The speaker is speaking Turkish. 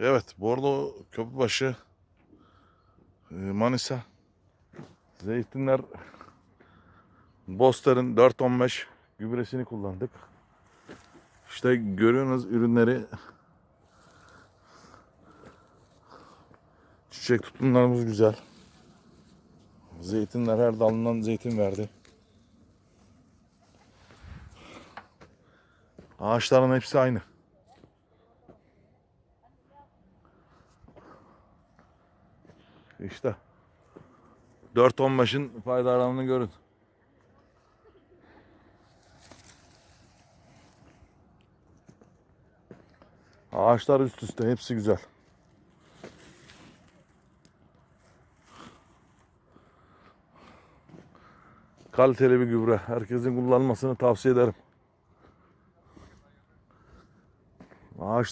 Evet, Bordo Köprübaşı, e, Manisa, zeytinler, Boster'ın 415 gübresini kullandık. İşte görüyorsunuz ürünleri. Çiçek tutumlarımız güzel. Zeytinler her dalından zeytin verdi. Ağaçların hepsi aynı. İşte 4-15'in faydalarını görün. Ağaçlar üst üste hepsi güzel. Kaliteli bir gübre. Herkesin kullanmasını tavsiye ederim. Ağaç